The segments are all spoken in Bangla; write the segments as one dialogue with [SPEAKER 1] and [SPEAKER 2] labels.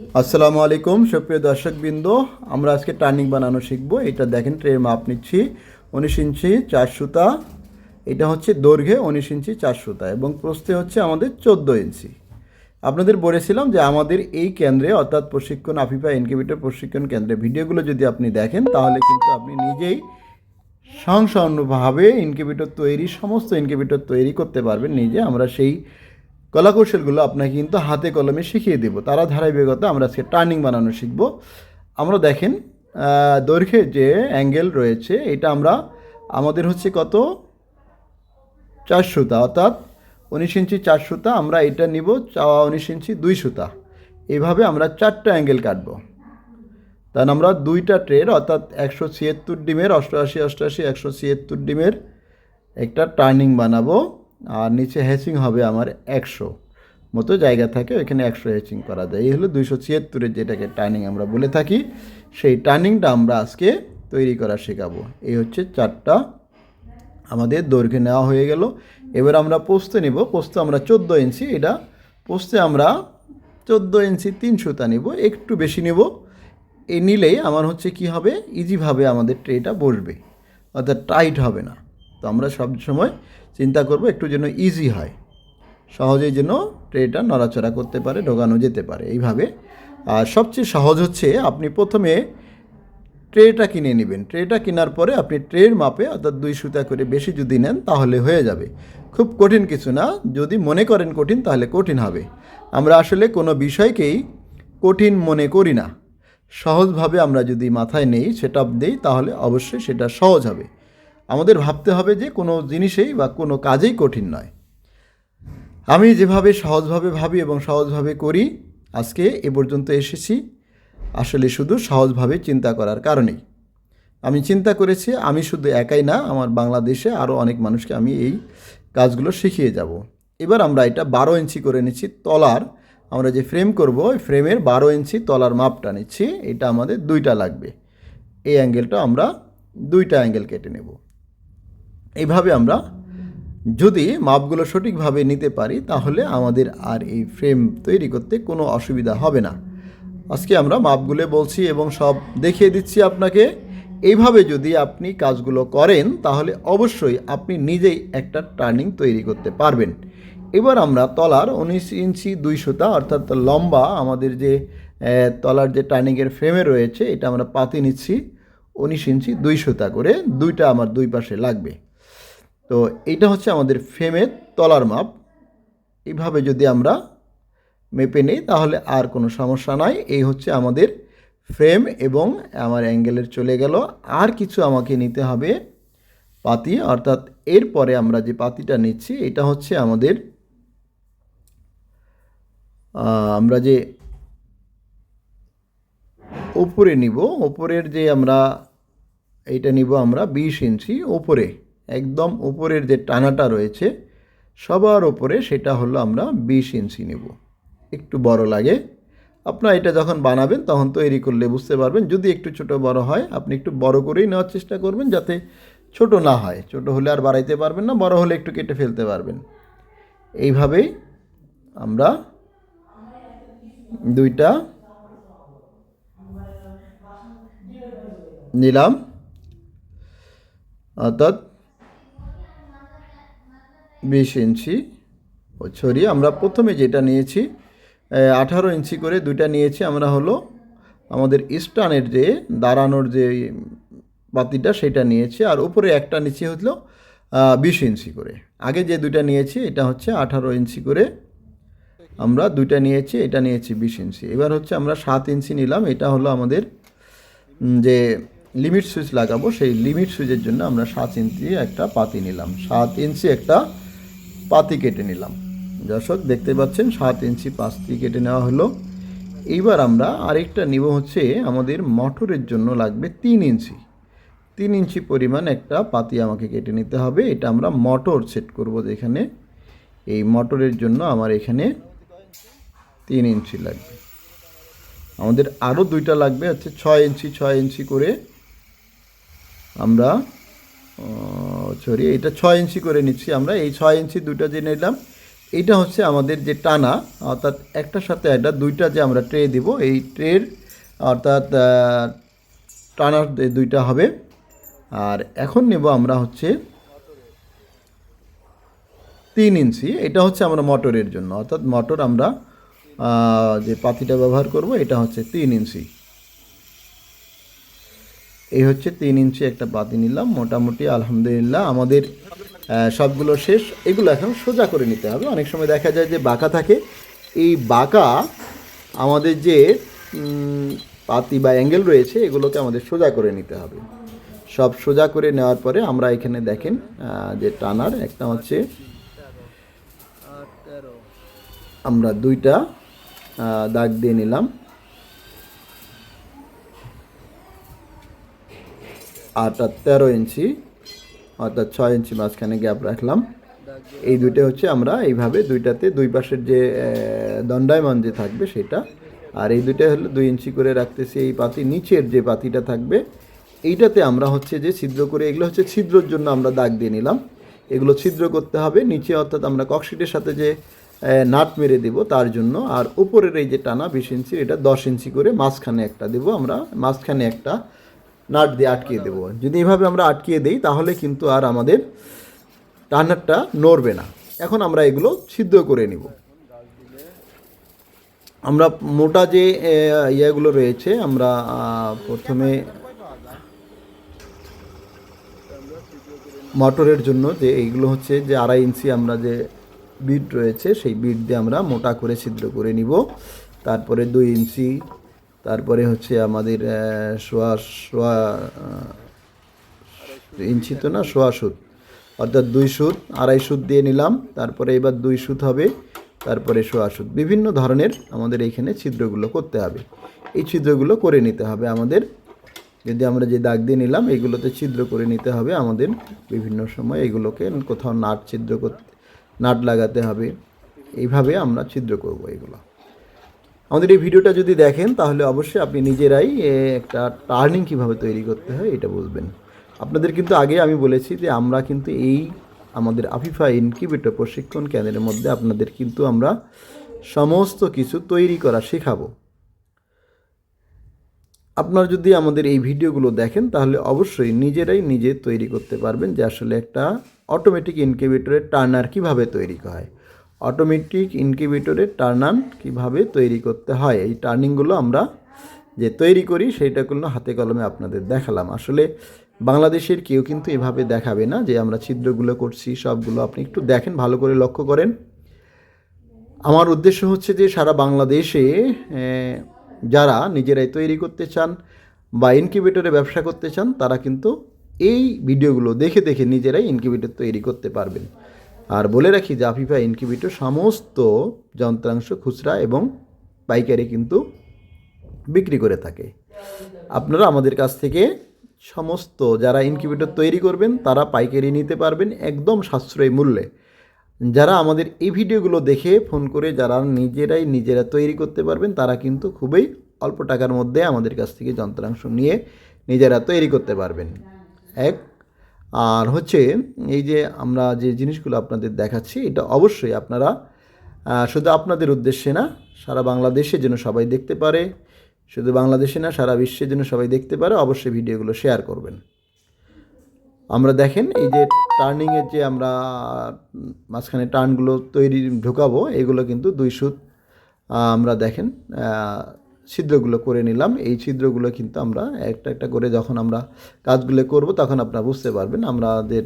[SPEAKER 1] আসসালামু আলাইকুম, সুপ্রিয় দর্শকবৃন্দ। আমরা আজকে টার্নিং বানানো শিখব। এটা দেখেন, ট্রের মাপ নিচ্ছি, উনিশ ইঞ্চি, চার সুতা। এটা হচ্ছে দৈর্ঘ্যে উনিশ ইঞ্চি, চার সুতা এবং প্রস্থে হচ্ছে আমাদের চোদ্দ ইঞ্চি। আপনাদের বলেছিলাম যে আমাদের এই কেন্দ্রে, অর্থাৎ প্রশিক্ষণ আফিফা ইনকিউবেটর প্রশিক্ষণ কেন্দ্রে ভিডিওগুলো যদি আপনি দেখেন, তাহলে কিন্তু আপনি নিজেই সংসন্নভাবে ইনকিউবেটর তৈরি, সমস্ত ইনকিউবেটর তৈরি করতে পারবেন। নিজে আমরা সেই কলাকৌশলগুলো আপনাকে কিন্তু হাতে কলমে শিখিয়ে দেব। তারা ধারাবাহিকতা আমরা আজকে টার্নিং বানানো শিখব। আমরা দেখেন দৈর্ঘ্যের যে অ্যাঙ্গেল রয়েছে, এটা আমরা, আমাদের হচ্ছে কত? চার সুতা, অর্থাৎ উনিশ ইঞ্চি চার সুতা আমরা এটা নিব, চাওয়া উনিশ ইঞ্চি দুই সুতা। এইভাবে আমরা চারটা অ্যাঙ্গেল কাটব। তাহলে আমরা দুইটা ট্রের অর্থাৎ একশো ছিয়াত্তর ডিমের অষ্টআশি অষ্টআশি, একশো ছিয়াত্তর ডিমের একটা টার্নিং বানাবো। আর নিচে হ্যাচিং হবে আমার একশো মতো জায়গা থাকে, ওইখানে একশো হ্যাচিং করা যায়। এই হলো দুইশো ছিয়াত্তরের যেটাকে টার্নিং আমরা বলে থাকি, সেই টার্নিংটা আমরা আজকে তৈরি করা শেখাবো। এই হচ্ছে চারটা আমাদের দৈর্ঘ্যে নেওয়া হয়ে গেল। এবার আমরা পোস্তে নেব, পোস্তে আমরা চোদ্দ ইঞ্চি, এটা পোস্তে আমরা চোদ্দ ইঞ্চি তিন সুতা নেব, একটু বেশি নেব। এ নিলেই আমার হচ্ছে কি হবে ইজিভাবে আমাদের ট্রেটা বসবে, অর্থাৎ টাইট হবে না। তো আমরা সব সময় চিন্তা করব একটু যেন ইজি হয়। সহজেই যেন ট্রেটা নড়াচড়া করতে পারে, ঢোকানো যেতে পারে। এইভাবে, আর সবচেয়ে সহজ হচ্ছে আপনি প্রথমে ট্রেটা কিনে নেবেন। ট্রেটা কেনার পরে আপনি ট্রের মাপে অর্থাৎ দুই সুতা করে বেশি যদি নেন, তাহলে হয়ে যাবে। খুব কঠিন কিছু না। যদি মনে করেন কঠিন, তাহলে কঠিন হবে। আমরা আসলে কোনো বিষয়কেই কঠিন মনে করি না। সহজভাবে আমরা যদি মাথায় নেই সেটা দিই, তাহলে অবশ্যই সেটা সহজ হবে। আমাদের ভাবতে হবে যে কোনো জিনিসেই বা কোনো কাজেই কঠিন নয়। আমি যেভাবে সহজভাবে ভাবি এবং সহজভাবে করি, আজকে এ পর্যন্ত এসেছি। আসলে শুধু সহজভাবে চিন্তা করার কারণেই। আমি চিন্তা করেছি, আমি শুধু একাই না, আমার বাংলাদেশে আরও অনেক মানুষকে আমি এই কাজগুলো শিখিয়ে যাব। এবার আমরা এটা বারো ইঞ্চি করে নিচ্ছি তলার। আমরা যে ফ্রেম করব, ওই ফ্রেমের বারো ইঞ্চি তলার মাপটা নিচ্ছি। এটা আমাদের দুইটা লাগবে। এই অ্যাঙ্গেলটা আমরা দুইটা অ্যাঙ্গেল কেটে নেব। এইভাবে আমরা যদি মাপগুলো সঠিকভাবে নিতে পারি, তাহলে আমাদের আর এই ফ্রেম তৈরি করতে কোনো অসুবিধা হবে না। আজকে আমরা মাপগুলো বলছি এবং সব দেখিয়ে দিচ্ছি আপনাকে। এইভাবে যদি আপনি কাজগুলো করেন, তাহলে অবশ্যই আপনি নিজেই একটা টার্নিং তৈরি করতে পারবেন। এবার আমরা তলার উনিশ ইঞ্চি দুই সুতা, অর্থাৎ লম্বা আমাদের যে তলার যে টার্নিংয়ের ফ্রেমে রয়েছে, এটা আমরা পাতি নিচ্ছি। উনিশ ইঞ্চি দুই সুতা করে, দুইটা আমার দুই পাশে লাগবে। তো এইটা হচ্ছে আমাদের ফ্রেমের তলার মাপ। এইভাবে যদি আমরা মেপে নিই, তাহলে আর কোনো সমস্যা নাই। এই হচ্ছে আমাদের ফ্রেম এবং আমার অ্যাঙ্গেলের চলে গেল। আর কিছু আমাকে নিতে হবে পাতি, অর্থাৎ এরপরে আমরা যে পাতিটা নিচ্ছি, এটা হচ্ছে আমাদের আমরা যে ওপরে নিব, ওপরের যে আমরা, এইটা নিব আমরা বিশ ইঞ্চি ওপরে। একদম উপরের যে টানাটা রয়েছে, সবার ওপরে সেটা হলো আমরা বিশ ইঞ্চি নেব। একটু বড় লাগে। আপনার এটা যখন বানাবেন তখন তৈরি করলে বুঝতে পারবেন, যদি একটু ছোট বড় হয়, আপনি একটু বড় করেই নেওয়ার চেষ্টা করবেন যাতে ছোট না হয়। ছোট হলে আর বাড়াইতে পারবেন না, বড় হলে একটু কেটে ফেলতে পারবেন। এইভাবেই আমরা দুইটা নিলাম। অর্থাৎ বিশ ইঞ্চি ছড়িয়ে আমরা প্রথমে যেটা নিয়েছি আঠারো ইঞ্চি করে দুইটা নিয়েছি, আমরা হলো আমাদের স্টানের যে দাঁড়ানোর যে বাতিটা সেটা নিয়েছি, আর উপরে একটা নিচে হলো বিশ ইঞ্চি করে। আগে যে দুইটা নিয়েছি, এটা হচ্ছে আঠারো ইঞ্চি করে আমরা দুইটা নিয়েছি, এটা নিয়েছি বিশ ইঞ্চি। এবার হচ্ছে আমরা সাত ইঞ্চি নিলাম, এটা হলো আমাদের যে লিমিট সুইচ লাগাবো, সেই লিমিট সুইচের জন্য আমরা সাত ইঞ্চি একটা পাতি নিলাম। সাত ইঞ্চি একটা পাতি কেটে নিলাম। দর্শক, দেখতে পাচ্ছেন, সাত ইঞ্চি পাতি কেটে নেওয়া হলো। এইবার আমরা আরেকটা নিব হচ্ছে আমাদের মটরের জন্য লাগবে তিন ইঞ্চি। তিন ইঞ্চি পরিমাণ একটা পাতি আমাকে কেটে নিতে হবে। এটা আমরা মটর সেট করব যেখানে। এই মটরের জন্য আমার এখানে তিন ইঞ্চি লাগবে। আমাদের আরও দুইটা লাগবে, হচ্ছে ছয় ইঞ্চি ছয় ইঞ্চি করে আমরা সরি এটা ছয় ইঞ্চি করে নিচ্ছি আমরা। এই ছয় ইঞ্চি দুটো যে নিলাম এইটা হচ্ছে আমাদের যে টানা, অর্থাৎ একটার সাথে একটা, দুইটা যে আমরা ট্রে দিব, এই ট্রের, অর্থাৎ টানার দুইটা হবে। আর এখন নেব আমরা হচ্ছে তিন ইঞ্চি। এটা হচ্ছে আমরা মটরের জন্য, অর্থাৎ মটর আমরা যে পাতিটা ব্যবহার করব, এটা হচ্ছে তিন ইঞ্চি। এই হচ্ছে তিন ইঞ্চি একটা পাতি নিলাম, মোটামুটি আলহামদুলিল্লাহ আমাদের সবগুলো শেষ। এগুলো এখন সোজা করে নিতে হবে। অনেক সময় দেখা যায় যে বাঁকা থাকে। এই বাঁকা আমাদের যে পাতি বা অ্যাঙ্গেল রয়েছে, এগুলোকে আমাদের সোজা করে নিতে হবে। সব সোজা করে নেওয়ার পরে আমরা এখানে দেখেন যে টানার একটা হচ্ছে, আমরা দুইটা দাগ দিয়ে নিলাম। আটটা তেরো ইঞ্চি, অর্থাৎ ছয় ইঞ্চি মাঝখানে গ্যাপ রাখলাম। এই দুইটা হচ্ছে আমরা এইভাবে দুইটাতে দুই পাশের যে দণ্ডায়মান যে থাকবে সেটা, আর এই দুইটা হলো দুই ইঞ্চি করে রাখতেছি এই পাতি, নিচের যে পাতিটা থাকবে, এইটাতে আমরা হচ্ছে যে ছিদ্র করে, এগুলো হচ্ছে ছিদ্রর জন্য আমরা দাগ দিয়ে নিলাম। এগুলো ছিদ্র করতে হবে, নিচে অর্থাৎ আমরা ককশিটের সাথে যে নাট মেরে দেব তার জন্য, আর উপরের এই যে টানা বিশ ইঞ্চি এটা দশ ইঞ্চি করে মাঝখানে একটা দেব আমরা, মাঝখানে একটা নাট দিয়ে আটকিয়ে দেবো। যদি এভাবে আমরা আটকিয়ে দেই তাহলে কিন্তু আর আমাদের টার্নারটা নড়বে না। এখন আমরা এগুলো সিদ্ধ করে নিব। আমরা মোটা যে ইয়েগুলো রয়েছে আমরা প্রথমে মটরের জন্য যে এইগুলো হচ্ছে যে আড়াই ইঞ্চি আমরা যে বিট রয়েছে সেই বিট দিয়ে আমরা মোটা করে ছিদ্র করে নিব। তারপরে দুই ইঞ্চি তারপরে হচ্ছে আমাদের সোয়া সোয়া ইঞ্চি তো না, সোয়া সুত। অর্থাৎ দুই সুত, আড়াই সুত দিয়ে নিলাম, তারপরে এবার দুই সুত হবে, তারপরে সোয়া সুত। বিভিন্ন ধরনের আমাদের এইখানে ছিদ্রগুলো করতে হবে। এই ছিদ্রগুলো করে নিতে হবে আমাদের। যদি আমরা যে দাগ দিয়ে নিলাম এইগুলোতে ছিদ্র করে নিতে হবে আমাদের। বিভিন্ন সময় এগুলোকে কোথাও নাট ছিদ্র করতে, নাট লাগাতে হবে। এইভাবে আমরা ছিদ্র করব এগুলো। আমাদের এই ভিডিওটা যদি দেখেন, তাহলে অবশ্যই আপনি নিজেরাই একটা টার্নিং কীভাবে তৈরি করতে হয় এটা বুঝবেন আপনাদের কিন্তু আগে আমি বলেছি যে আমরা কিন্তু এই আমাদের আফিফা ইনকিউবেটর প্রশিক্ষণ কেন্দ্রের মধ্যে আপনাদের কিন্তু আমরা সমস্ত কিছু তৈরি করা শেখাবো। আপনারা যদি আমাদের এই ভিডিওগুলো দেখেন, তাহলে অবশ্যই নিজেরাই নিজে তৈরি করতে পারবেন যে আসলে একটা অটোমেটিক ইনকিউবেটরের টার্নার কীভাবে তৈরি হয়। অটোমেটিক ইনকিউবেটরের টার্নান কীভাবে তৈরি করতে হয়? এই টার্নিংগুলো আমরা যে তৈরি করি সেইটাগুলো হাতে কলমে আপনাদের দেখালাম। আসলে বাংলাদেশের কেউ কিন্তু এভাবে দেখাবে না যে আমরা ছিদ্রগুলো করছি, সবগুলো আপনি একটু দেখেন, ভালো করে লক্ষ্য করেন। আমার উদ্দেশ্য হচ্ছে যে সারা বাংলাদেশে যারা নিজেরাই তৈরি করতে চান বা ইনকিউবেটরে ব্যবসা করতে চান, তারা কিন্তু এই ভিডিওগুলো দেখে দেখে নিজেরাই ইনকিউবেটর তৈরি করতে পারবেন। আর বলে রাখি যে আফিফা ইনকিউবেটর সমস্ত যন্ত্রাংশ, খুচরা এবং পাইকারি কিন্তু বিক্রি করে থাকে। আপনারা আমাদের কাছ থেকে সমস্ত যারা ইনকিউবেটর তৈরি করবেন, তারা পাইকারি নিতে পারবেন একদম সাশ্রয়ী মূল্যে। যারা আমাদের এই ভিডিওগুলো দেখে ফোন করে যারা নিজেরাই নিজেরা তৈরি করতে পারবেন, তারা কিন্তু খুবই অল্প টাকার মধ্যে আমাদের কাছ থেকে যন্ত্রাংশ নিয়ে নিজেরা তৈরি করতে পারবেন। এক আর হচ্ছে এই যে আমরা যে জিনিসগুলো আপনাদের দেখাচ্ছি, এটা অবশ্যই আপনারা শুধু আপনাদের উদ্দেশ্যে না, সারা বাংলাদেশে যেন সবাই দেখতে পারে, শুধু বাংলাদেশে না, সারা বিশ্বে যেন সবাই দেখতে পারে, অবশ্যই ভিডিওগুলো শেয়ার করবেন। আমরা দেখেন এই যে টার্নিংয়ের যে আমরা, মাঝখানে টার্নগুলো তৈরি ঢোকাবো, এগুলো কিন্তু দুই সুত আমরা দেখেন ছিদ্রগুলো করে নিলাম। এই ছিদ্রগুলো কিন্তু আমরা একটা একটা করে যখন আমরা কাজগুলো করব, তখন আপনারা বুঝতে পারবেন আমাদের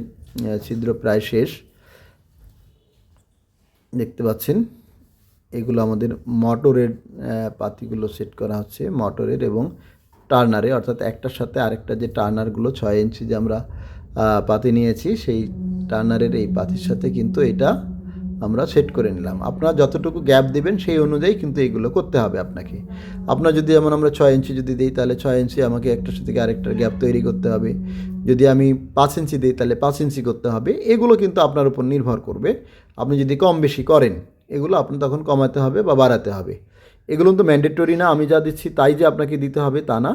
[SPEAKER 1] ছিদ্র প্রায় শেষ। দেখতে পাচ্ছেন, এগুলো আমাদের মোটরের পাতিগুলো সেট করা হচ্ছে মোটরের এবং টার্নারে। অর্থাৎ একটার সাথে আরেকটা যে টার্নারগুলো ছয় ইঞ্চি যে আমরা পাতি নিয়েছি, সেই টার্নারের এই পাতির সাথে কিন্তু এটা আমরা সেট করে নিলাম। আপনারা যতটুকু গ্যাপ দেবেন সেই অনুযায়ী কিন্তু এগুলো করতে হবে আপনাকে। আপনার যদি যেমন আমরা ছয় ইঞ্চি যদি দিই, তাহলে ছয় ইঞ্চি আমাকে একটার সাথে আরেকটার গ্যাপ তৈরি করতে হবে। যদি আমি পাঁচ ইঞ্চি দিই, তাহলে পাঁচ ইঞ্চি করতে হবে। এগুলো কিন্তু আপনার উপর নির্ভর করবে। আপনি যদি কম বেশি করেন, এগুলো আপনি তখন কমাতে হবে বা বাড়াতে হবে। এগুলো তো ম্যান্ডেটরি না, আমি যা দিচ্ছি তাই যে আপনাকে দিতে হবে তা না।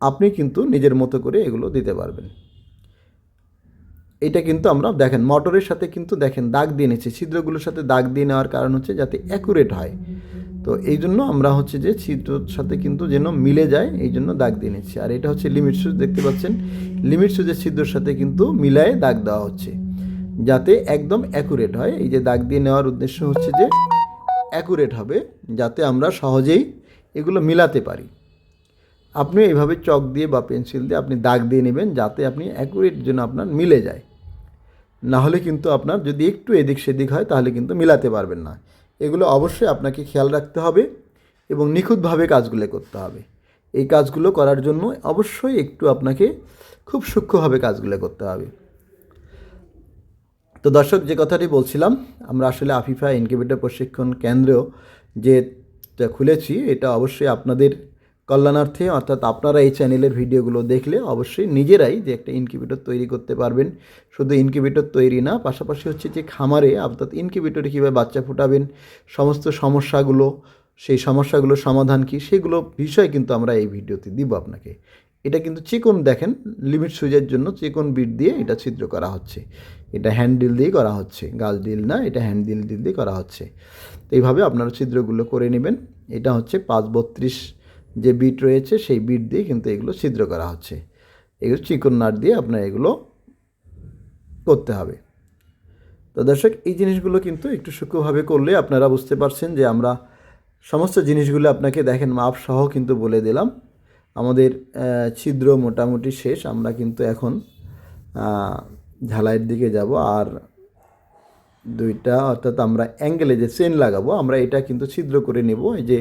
[SPEAKER 1] আপনি কিন্তু নিজের মতো করে এগুলো দিতে পারবেন। এটা কিন্তু আমরা দেখেন, মটরের সাথে কিন্তু দেখেন দাগ দিয়ে নিচ্ছি। ছিদ্রগুলোর সাথে দাগ দিয়ে নেওয়ার কারণ হচ্ছে যাতে অ্যাকুরেট হয়। তো এই জন্য আমরা হচ্ছে যে ছিদ্রর সাথে কিন্তু যেন মিলে যায়, এই জন্য দাগ দিয়ে নিচ্ছি। আর এটা হচ্ছে লিমিট সুচ দেখতে পাচ্ছেন? লিমিট সুচের ছিদ্রর সাথে কিন্তু মিলায়ে দাগ দেওয়া হচ্ছে। যাতে একদম অ্যাকুরেট হয়। এই যে দাগ দিয়ে নেওয়ার উদ্দেশ্য হচ্ছে যে অ্যাকুরেট হবে, যাতে আমরা সহজেই এগুলো মিলাতে পারি। আপনি এইভাবে চক দিয়ে বা পেন্সিল দিয়ে আপনি দাগ দিয়ে নেবেন, যাতে আপনি অ্যাকুরেট যেন আপনার মিলে যায়। না হলে কিন্তু আপনার যদি একটু এদিক সেদিক হয়, তাহলে কিন্তু মিলাতে পারবেন না। এগুলো অবশ্যই আপনাকে খেয়াল রাখতে হবে এবং নিখুঁতভাবে কাজগুলো করতে হবে। এই কাজগুলো করার জন্য অবশ্যই একটু আপনাকে খুব সূক্ষ্মভাবে কাজগুলো করতে হবে। তো দর্শক, যে কথাটি বলছিলাম, আমরা আসলে আফিফা ইনকিউবেটর প্রশিক্ষণ কেন্দ্র যে খুলেছি, এটা অবশ্যই আপনাদের কল্যাণার্থে, অর্থাৎ আপনারা এই চ্যানেলের ভিডিওগুলো দেখলে অবশ্যই নিজেরাই যে একটা ইনকিউবেটর তৈরি করতে পারবেন। শুধু ইনকিউবেটর তৈরি না, পাশাপাশি হচ্ছে যে খামারে অর্থাৎ ইনকিউবেটরে কীভাবে বাচ্চা ফুটাবেন, সমস্ত সমস্যাগুলো, সেই সমস্যাগুলোর সমাধান কী, সেগুলো বিষয় কিন্তু আমরা এই ভিডিওতে দিব আপনাকে। এটা কিন্তু চিকন, দেখেন লিমিট সুইজের জন্য চিকন বিট দিয়ে এটা ছিদ্র করা হচ্ছে। এটা হ্যান্ডেল দিয়ে করা হচ্ছে, গাছ ডিল না, এটা হ্যান্ডেল ডিল দিয়ে করা হচ্ছে। তো এইভাবে আপনারা ছিদ্রগুলো করে নেবেন। এটা হচ্ছে পাঁচ বত্রিশ যে বিট রয়েছে, সেই বিট দিয়ে কিন্তু এগুলো ছিদ্র করা হচ্ছে। এগুলো চিকন নাট দিয়ে আপনার এগুলো করতে হবে। তো দর্শক, এই জিনিসগুলো কিন্তু একটু সূক্ষ্মভাবে করলে আপনারা বুঝতে পারছেন যে আমরা সমস্ত জিনিসগুলো আপনাকে দেখেন, মাপ সহ কিন্তু বলে দিলাম। আমাদের ছিদ্র মোটামুটি শেষ। আমরা কিন্তু এখন ঝালাইয়ের দিকে যাব আর দুইটা অর্থাৎ আমরা অ্যাঙ্গেলে যে চেন লাগাবো, আমরা এটা কিন্তু ছিদ্র করে নেব। এই যে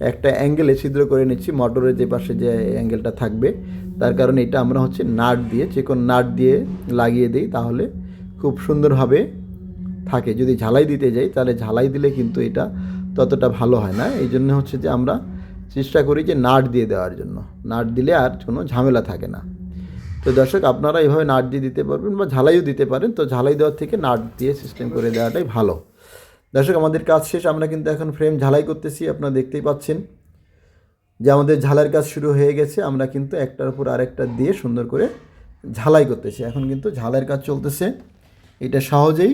[SPEAKER 1] একটা অ্যাঙ্গেলে ছিদ্র করে নিচ্ছি, মোটরের যে পাশে যে অ্যাঙ্গেলটা থাকবে, তার কারণে এটা আমরা হচ্ছে নাট দিয়ে চিকন নাট দিয়ে লাগিয়ে দিই, তাহলে খুব সুন্দরভাবে থাকে। যদি ঝালাই দিতে যাই, তাহলে ঝালাই দিলে কিন্তু এটা ততটা ভালো হয় না। এই জন্য হচ্ছে যে আমরা চেষ্টা করি যে নাট দিয়ে দেওয়ার জন্য। নাট দিলে আর কোনো ঝামেলা থাকে না। তো দর্শক, আপনারা এইভাবে নাট দিয়ে দিতে পারবেন বা ঝালাইও দিতে পারেন। তো ঝালাই দেওয়ার থেকে নাট দিয়ে সিস্টেম করে দেওয়াটাই ভালো। দর্শক, আমাদের কাজ শেষ। আমরা কিন্তু এখন ফ্রেম ঝালাই করতেছি, আপনারা দেখতেই পাচ্ছেন। যে আমাদের ঝালাইয়ের কাজ শুরু হয়ে গেছে, আমরা কিন্তু একটার উপর আরেকটা দিয়ে সুন্দর করে ঝালাই করতেছি। এখন কিন্তু ঝালাইয়ের কাজ চলতেছে। এটা সহজেই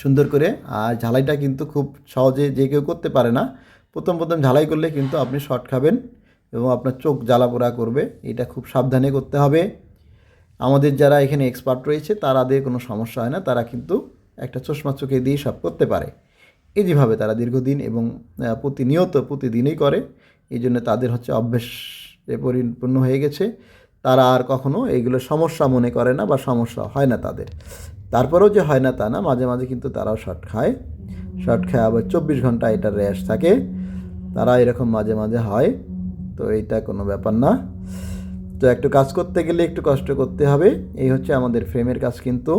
[SPEAKER 1] সুন্দর করে, আর ঝালাইটা কিন্তু খুব সহজে যে কেউ করতে পারে না। প্রথম প্রথম ঝালাই করলে কিন্তু আপনি শর্ট খাবেন এবং আপনার চোখ জ্বালা পোড়া করবে। এটা খুব সাবধানে করতে হবে। আমাদের যারা এখানে এক্সপার্ট রয়েছে তারাদের কোনো সমস্যা হয় না। তারা কিন্তু একটা চশমা চোখে দিয়ে সব করতে পারে। এই যেভাবে তারা দীর্ঘদিন এবং প্রতিনিয়ত প্রতিদিনই করে, এই জন্য তাদের হচ্ছে অভ্যেসে পরিপূর্ণ হয়ে গেছে। তারা আর কখনো এইগুলো সমস্যা মনে করে না বা সমস্যা হয় না তাদের। তারপরেও যে হয় না তা না, মাঝে মাঝে কিন্তু তারাও শর্ট খায়। শর্ট খায় আবার চব্বিশ ঘণ্টা এটার র্যাশ থাকে। তারা এরকম মাঝে মাঝে হয়, তো এইটা কোনো ব্যাপার না। তো একটু কাজ করতে গেলে একটু কষ্ট করতে হবে। এই হচ্ছে আমাদের ফ্রেমের কাজ কিন্তু।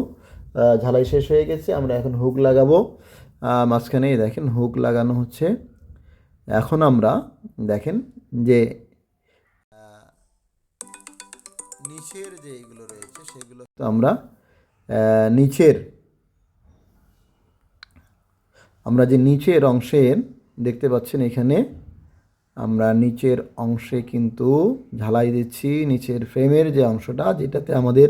[SPEAKER 1] ঝালাই শেষ হয়ে গেছে, আমরা এখন হুক লাগাবো। মাঝখানে দেখেন হুক লাগানো হচ্ছে। এখন আমরা দেখেন যে নিচের যে এইগুলো রয়েছে, সেগুলো তো আমরা নিচের, আমরা যে নিচের অংশের দেখতে পাচ্ছেন এখানে, আমরা নিচের অংশে কিন্তু ঝালাই দিচ্ছি, নিচের ফ্রেমের যে অংশটা, যেটাতে আমাদের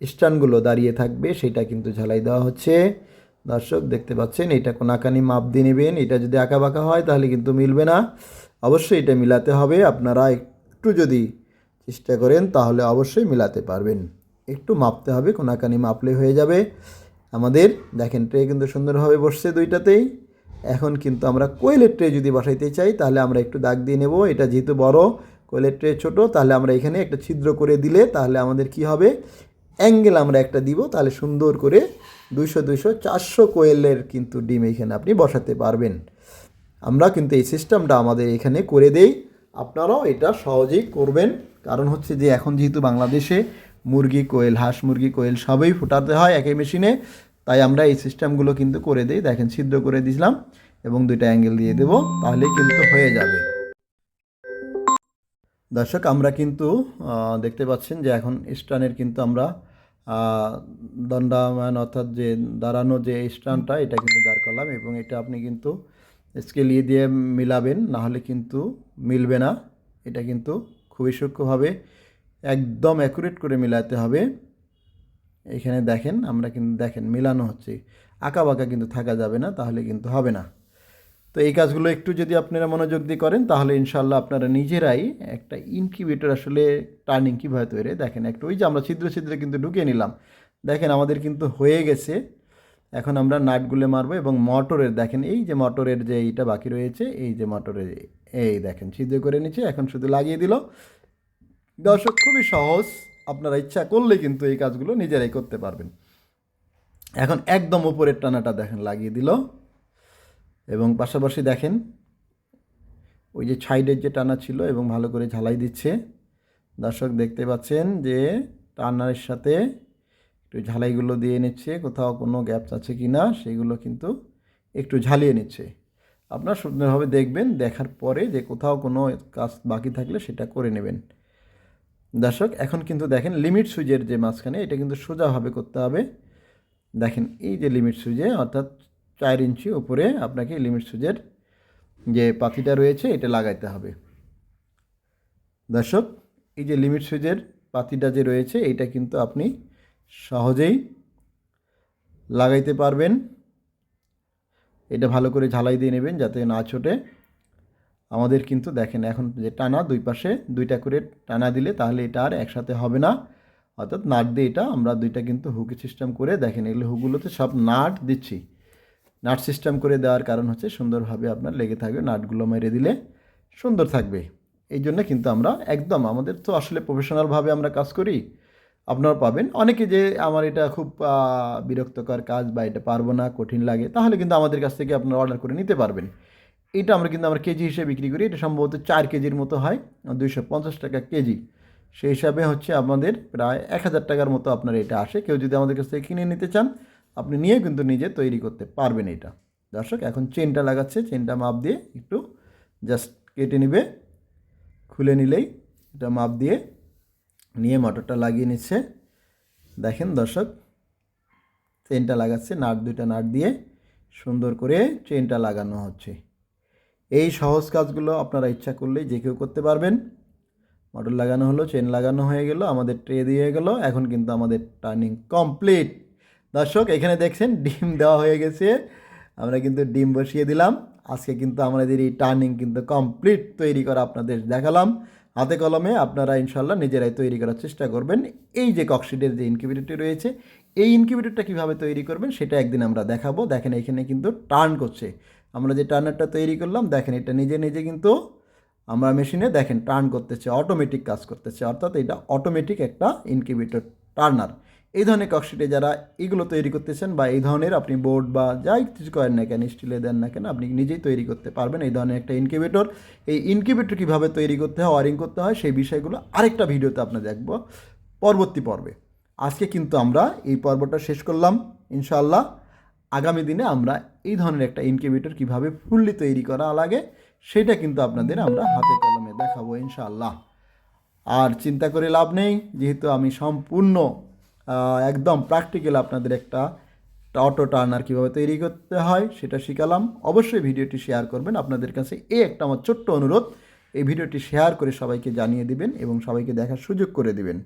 [SPEAKER 1] স্ট্যান্ডগুলো দাঁড়িয়ে থাকবে, সেটা কিন্তু ঝালাই দেওয়া হচ্ছে। দর্শক, দেখতে পাচ্ছেন, এটা কোনাকানি মাপ দিয়ে নেবেন, এটা যদি আঁকা বাঁকা হয় তাহলে কিন্তু মিলবে না। অবশ্যই এটা মিলাতে হবে, আপনারা একটু যদি চেষ্টা করেন তাহলে অবশ্যই মিলাতে পারবেন। একটু মাপতে হবে কোনাকানি মাপলে হয়ে যাবে। আমাদের, দেখেন, ট্রে কিন্তু সুন্দরভাবে বসছে দুইটাতেই। এখন কিন্তু আমরা কোয়েলের ট্রে যদি বসাইতে চাই, তাহলে আমরা একটু দাগ দিয়ে নেব। এটা যেহেতু বড়, কোয়েলের ট্রে ছোট, তাহলে আমরা এখানে একটা ছিদ্র করে দিলে তাহলে আমাদের কি হবে? অ্যাঙ্গেল আমরা একটা দিব, তাহলে সুন্দর করে দুইশো দুইশো চারশো কোয়েলের কিন্তু ডিম এখানে আপনি বসাতে পারবেন। আমরা কিন্তু এই সিস্টেমটা আমাদের এখানে করে দেই। আপনারাও এটা সহজেই করবেন। কারণ হচ্ছে যে এখন যেহেতু বাংলাদেশে মুরগি, কোয়েল, হাঁস মুরগি, কোয়েল সবই ফোটাতে হয় একই মেশিনে, তাই আমরা এই সিস্টেমগুলো কিন্তু করে দিই। দেখেন সিদ্ধ করে দিয়েছিলাম এবং দুইটা অ্যাঙ্গেল দিয়ে দেব তাহলে কিন্তু হয়ে যাবে। দর্শক আমরা কিন্তু দেখতে পাচ্ছেন যে এখন স্টানের কিন্তু আমরা আহ, দণ্ডায়মান অর্থাৎ যে দাঁড়ানো যে স্টানটা এটা কিন্তু দাঁড় করলাম এবং এটা আপনি কিন্তু স্কেলিয়ে দিয়ে মিলাবেন না হলে কিন্তু মিলবে না। এটা কিন্তু খুবই সূক্ষ্মভাবে একদম অ্যাকুরেট করে মিলাতে হবে। এখানে দেখেন আমরা কিন্তু দেখেন মেলানো হচ্ছে। আঁকা বাঁকা কিন্তু থাকা যাবে না তাহলে কিন্তু হবে না। তো এই কাজগুলো একটু যদি আপনারা মনোযোগ দিয়ে করেন, তাহলে ইনশাল্লাহ আপনারা নিজেরাই একটা ইনকিউবেটর আসলে টার্নিং কীভাবে তৈরি দেখেন একটু। ওই যে আমরা ছিদ্র ছিদ্রে কিন্তু ঢুকিয়ে নিলাম। দেখেন আমাদের কিন্তু হয়ে গেছে। এখন আমরা নাটগুলো মারবো এবং মোটরের, দেখেন এই যে মটরের যে এইটা বাকি রয়েছে, এই যে মোটরের, এই দেখেন ছিদ্র করে নিচ্ছে, এখন শুধু লাগিয়ে দিল। দর্শক, খুবই সহজ। আপনারা ইচ্ছা করলে কিন্তু এই কাজগুলো নিজেরাই করতে পারবেন। এখন একদম উপরের টানাটা দেখেন লাগিয়ে দিল। এবং পাশাপাশি দেখেন, ওই যে সাইডের যে টানা ছিল এবং ভালো করে ঝালাই দিচ্ছে, দর্শক দেখতে পাচ্ছেন যে টানার সাথে একটু ঝালাইগুলো দিয়ে নিচ্ছে, কোথাও কোনো গ্যাপস আছে কি না, সেগুলো কিন্তু একটু ঝালিয়ে নিচ্ছে। আপনারা সুন্দরভাবে দেখবেন, দেখার পরে যে কোথাও কোনো কাজ বাকি থাকলে সেটা করে নেবেন। দর্শক, এখন কিন্তু দেখেন লিমিট সুইজের যে মাঝখানে, এটা কিন্তু সোজাভাবে করতে হবে। দেখেন এই যে লিমিট সুইজে অর্থাৎ চার ইঞ্চি উপরে আপনাকে লিমিট সুইচের যে পাখিটা রয়েছে, এটা লাগাইতে হবে। দর্শক, এই যে লিমিট সুইচের পাতিটা যে রয়েছে, এটা কিন্তু আপনি সহজেই লাগাইতে পারবেন। এটা ভালো করে ঝালাই দিয়ে নেবেন যাতে না ছোটে। আমাদের কিন্তু দেখেন, এখন যে টানা দুই পাশে দুইটা করে টানা দিলে তাহলে এটা আর একসাথে হবে না। অর্থাৎ নাট দিয়ে এটা আমরা দুইটা কিন্তু হুকি সিস্টেম করে দেখেন এগুলো হুকগুলোতে সব নাট দিচ্ছি। নাট সিস্টেম করে দেওয়ার কারণ হচ্ছে সুন্দরভাবে আপনার লেগে থাকবে, নাটগুলো মেরে দিলে সুন্দর থাকবে। এই জন্য কিন্তু আমরা একদম আমাদের তো আসলে প্রফেশনালভাবে আমরা কাজ করি আপনারা পাবেন। অনেকে যে আমার এটা খুব বিরক্তকর কাজ বা এটা পারব না, কঠিন লাগে, তাহলে কিন্তু আমাদের কাছ থেকে আপনারা অর্ডার করে নিতে পারবেন। এটা আমরা কিন্তু আমরা কেজি হিসেবে বিক্রি করি, এটা সম্ভবত চার কেজির মতো হয়, দুইশো পঞ্চাশ টাকা কেজি। সেই হিসাবে হচ্ছে আমাদের প্রায় এক হাজার টাকার মতো আপনার এটা আসে। কেউ যদি আমাদের কাছ থেকে কিনে নিতে চান আপনি নিয়ে কিন্তু নিজে তৈরি করতে পারবেন এটা। দর্শক, এখন চেনটা লাগাচ্ছে, চেনটা মাপ দিয়ে একটু জাস্ট কেটে নিবে। খুলে নিলেই এটা মাপ দিয়ে নিয়ে মোটরটা লাগিয়ে নিচ্ছে। দেখেন দর্শক, চেনটা লাগাচ্ছে, নাট দুইটা নাট দিয়ে সুন্দর করে চেনটা লাগানো হচ্ছে। এই সহজ কাজগুলো আপনারা ইচ্ছা করলেই যে কেউ করতে পারবেন। মোটর লাগানো হলো, চেন লাগানো হয়ে গেল, আমাদের ট্রে দিয়ে গেল, এখন কিন্তু আমাদের টার্নিং কমপ্লিট দর্শক, এখানে দেখছেন, ডিম দেওয়া হয়ে গেছে। আমরা কিন্তু ডিম বসিয়ে দিলাম। আজকে কিন্তু আমাদের এই টার্নিং কিন্তু কমপ্লিট তৈরি করা আপনাদের দেখালাম। হাতে কলমে আপনারা ইনশাল্লাহ নিজেরাই তৈরি করার চেষ্টা করবেন। এই যে ককশিটের যে ইনকিউবেটরটি রয়েছে, এই ইনকিউবেটরটা কীভাবে তৈরি করবেন সেটা একদিন আমরা দেখাবো। দেখেন, এখানে কিন্তু টার্ন করছে। আমরা যে টার্নারটা তৈরি করলাম, দেখেন, এটা নিজে নিজে কিন্তু আমরা মেশিনে দেখেন টার্ন করতেছে অটোমেটিক কাজ করতেছে। অর্থাৎ এটা অটোমেটিক একটা ইনকিউবেটর টার্নার এই ধরনের ককশিটে যারা এগুলো তৈরি করতেছেন বা এই ধরনের আপনি বোর্ড বা যাই কিছু করেন না কেন স্টিলে দেন না কেন, আপনি নিজেই তৈরি করতে পারবেন। এই ধরনের একটা ইনকিউবেটর এই ইনকিউবেটর কীভাবে তৈরি করতে হয় ওয়ারিং করতে হয়, সেই বিষয়গুলো আরেকটা ভিডিওতে আপনার দেখব পরবর্তী পর্বে। আজকে কিন্তু আমরা এই পর্বটা শেষ করলাম, ইনশাআল্লাহ। আগামী দিনে আমরা এই ধরনের একটা ইনকিউবেটর কীভাবে ফুললি তৈরি করা লাগে, সেটা কিন্তু আপনাদের আমরা হাতে কলমে দেখাবো, ইনশাআল্লাহ। আর চিন্তা করে লাভ নেই, যেহেতু আমি সম্পূর্ণ একদম প্র্যাকটিক্যাল আপনাদের একটা অটো টার্নার কীভাবে তৈরি করতে হয় সেটা শিখালাম। অবশ্যই ভিডিওটি শেয়ার করবেন। আপনাদের কাছে এই একটা আমার ছোট্ট অনুরোধ, এই ভিডিওটি শেয়ার করে সবাইকে জানিয়ে দিবেন এবং সবাইকে দেখার সুযোগ করে দিবেন।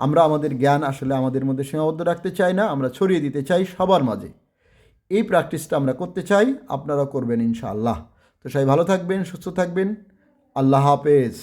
[SPEAKER 1] আমরা আমাদের জ্ঞান আসলে আমাদের মধ্যে সীমাবদ্ধ রাখতে চাই না, আমরা ছড়িয়ে দিতে চাই সবার মাঝে। এই প্র্যাকটিসটা আমরা করতে চাই আপনারা করবেন ইনশাআল্লাহ। তো সবাই ভালো থাকবেন, সুস্থ থাকবেন। আল্লাহ হাফেজ।